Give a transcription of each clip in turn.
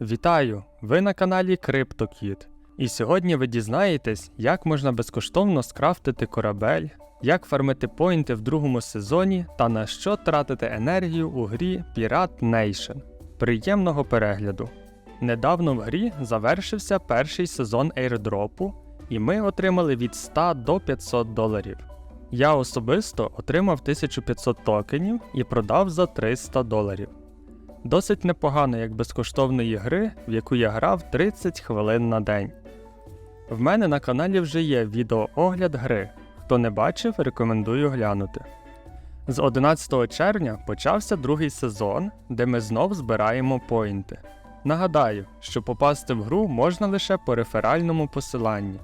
Вітаю! Ви на каналі CryptoKit. І сьогодні ви дізнаєтесь, як можна безкоштовно скрафтити корабель, як фармити поінти в другому сезоні та на що тратити енергію у грі Pirate Nation. Приємного перегляду! Недавно в грі завершився перший сезон airdropу, і ми отримали від 100 до 500 доларів. Я особисто отримав 1500 токенів і продав за 300 доларів. Досить непогано як безкоштовної гри, в яку я грав 30 хвилин на день. В мене на каналі вже є відеоогляд гри. Хто не бачив, рекомендую глянути. З 11 червня почався другий сезон, де ми знов збираємо поінти. Нагадаю, що попасти в гру можна лише по реферальному посиланні.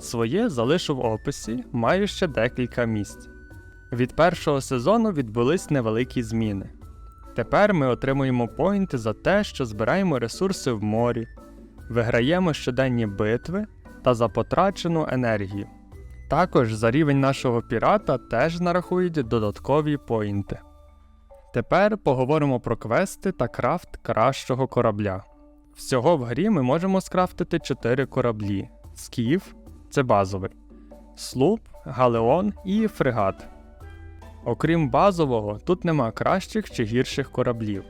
Своє залишу в описі, маю ще декілька місць. Від першого сезону відбулись невеликі зміни. Тепер ми отримуємо поінти за те, що збираємо ресурси в морі, виграємо щоденні битви та за потрачену енергію. Також за рівень нашого пірата теж нарахують додаткові поінти. Тепер поговоримо про квести та крафт кращого корабля. Всього в грі ми можемо скрафтити 4 кораблі: Скіф це базовий, Слуп, Галеон і Фрегат. Окрім базового, тут нема кращих чи гірших кораблів.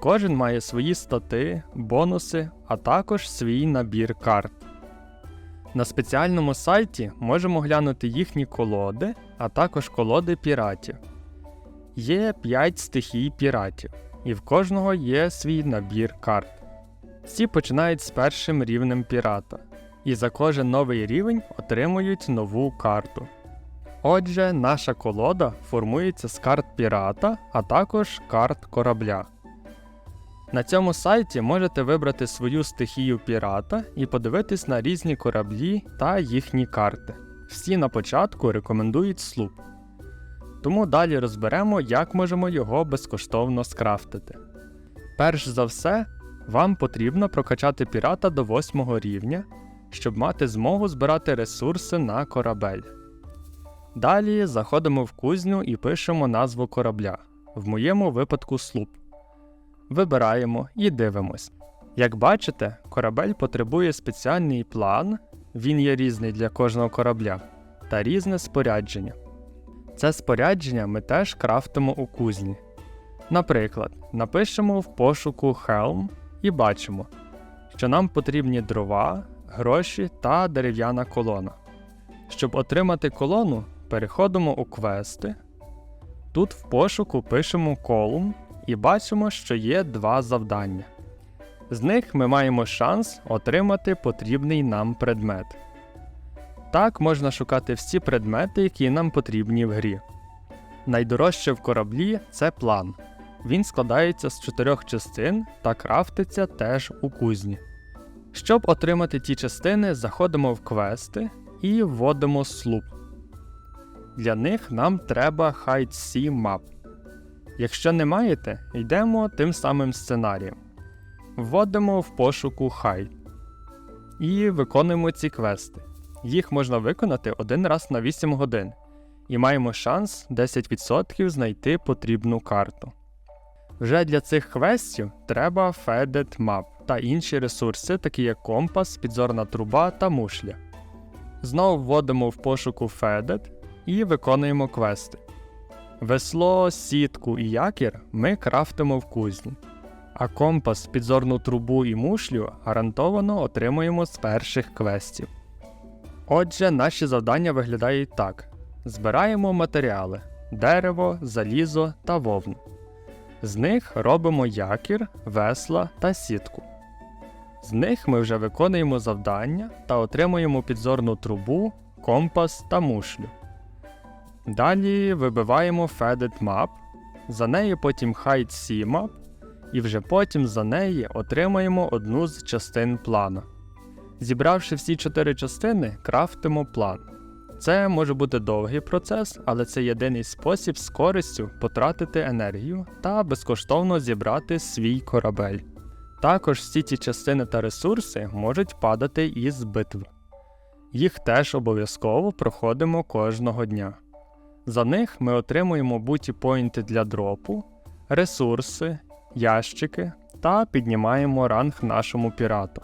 Кожен має свої стати, бонуси, а також свій набір карт. На спеціальному сайті можемо глянути їхні колоди, а також колоди піратів. Є 5 стихій піратів, і в кожного є свій набір карт. Всі починають з першим рівнем пірата, і за кожен новий рівень отримують нову карту. Отже, наша колода формується з карт пірата, а також карт корабля. На цьому сайті можете вибрати свою стихію пірата і подивитись на різні кораблі та їхні карти. Всі на початку рекомендують слуп. Тому далі розберемо, як можемо його безкоштовно скрафтити. Перш за все, вам потрібно прокачати пірата до 8 рівня, щоб мати змогу збирати ресурси на корабель. Далі заходимо в кузню і пишемо назву корабля, в моєму випадку слуп. Вибираємо і дивимось. Як бачите, корабель потребує спеціальний план, він є різний для кожного корабля, та різне спорядження. Це спорядження ми теж крафтимо у кузні. Наприклад, напишемо в пошуку Helm і бачимо, що нам потрібні дрова, гроші та дерев'яна колона. Щоб отримати колону, переходимо у квести. Тут в пошуку пишемо колум і бачимо, що є два завдання. З них ми маємо шанс отримати потрібний нам предмет. Так можна шукати всі предмети, які нам потрібні в грі. Найдорожче в кораблі це план. Він складається з чотирьох частин та крафтиться теж у кузні. Щоб отримати ті частини, заходимо в квести і вводимо слуп. Для них нам треба Hide Sea Map. Якщо не маєте, йдемо тим самим сценарієм. Вводимо в пошуку Hide і виконуємо ці квести. Їх можна виконати один раз на 8 годин, і маємо шанс 10% знайти потрібну карту. Вже для цих квестів треба Feded Map та інші ресурси, такі як компас, підзорна труба та мушля. Знову вводимо в пошуку Feded і виконуємо квести. Весло, сітку і якір ми крафтимо в кузні, а компас, підзорну трубу і мушлю гарантовано отримуємо з перших квестів. Отже, наші завдання виглядають так: збираємо матеріали дерево, залізо та вовну. З них робимо якір, весла та сітку. З них ми вже виконуємо завдання та отримуємо підзорну трубу, компас та мушлю. Далі вибиваємо Feded Map, за нею потім Hide Sea Map, і вже потім за неї отримаємо одну з частин плана. Зібравши всі чотири частини, крафтимо план. Це може бути довгий процес, але це єдиний спосіб з користю потратити енергію та безкоштовно зібрати свій корабель. Також всі ці частини та ресурси можуть падати із битв. Їх теж обов'язково проходимо кожного дня. За них ми отримуємо буті поінти для дропу, ресурси, ящики та піднімаємо ранг нашому пірату.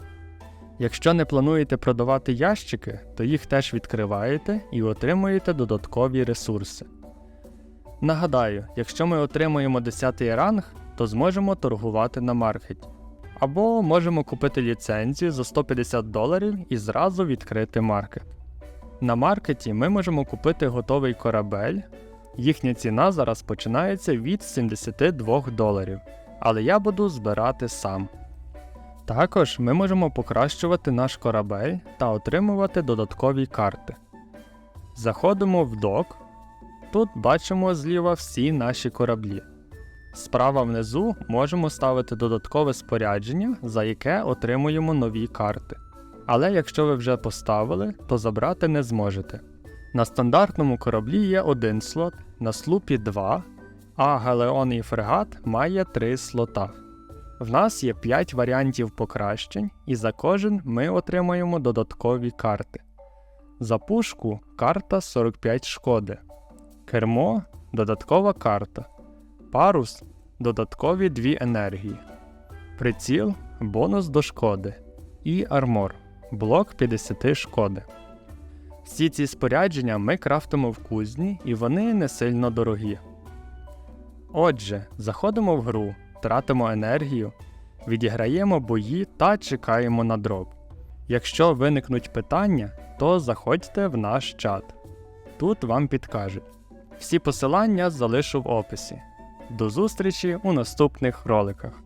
Якщо не плануєте продавати ящики, то їх теж відкриваєте і отримуєте додаткові ресурси. Нагадаю, якщо ми отримуємо 10 ранг, то зможемо торгувати на маркеті. Або можемо купити ліцензію за 150 доларів і зразу відкрити маркет. На маркеті ми можемо купити готовий корабель. Їхня ціна зараз починається від 72 доларів, але я буду збирати сам. Також ми можемо покращувати наш корабель та отримувати додаткові карти. Заходимо в док. Тут бачимо зліва всі наші кораблі. Справа внизу можемо ставити додаткове спорядження, за яке отримуємо нові карти. Але якщо ви вже поставили, то забрати не зможете. На стандартному кораблі є один слот, на слупі 2, а галеон і фрегат має 3 слота. В нас є 5 варіантів покращень, і за кожен ми отримаємо додаткові карти. За пушку карта 45 шкоди. Кермо додаткова карта. Парус додаткові 2 енергії. Приціл бонус до шкоди. І армор блок 50 шкоди. Всі ці спорядження ми крафтимо в кузні, і вони не сильно дорогі. Отже, заходимо в гру, тратимо енергію, відіграємо бої та чекаємо на дроп. Якщо виникнуть питання, то заходьте в наш чат. Тут вам підкажуть. Всі посилання залишу в описі. До зустрічі у наступних роликах.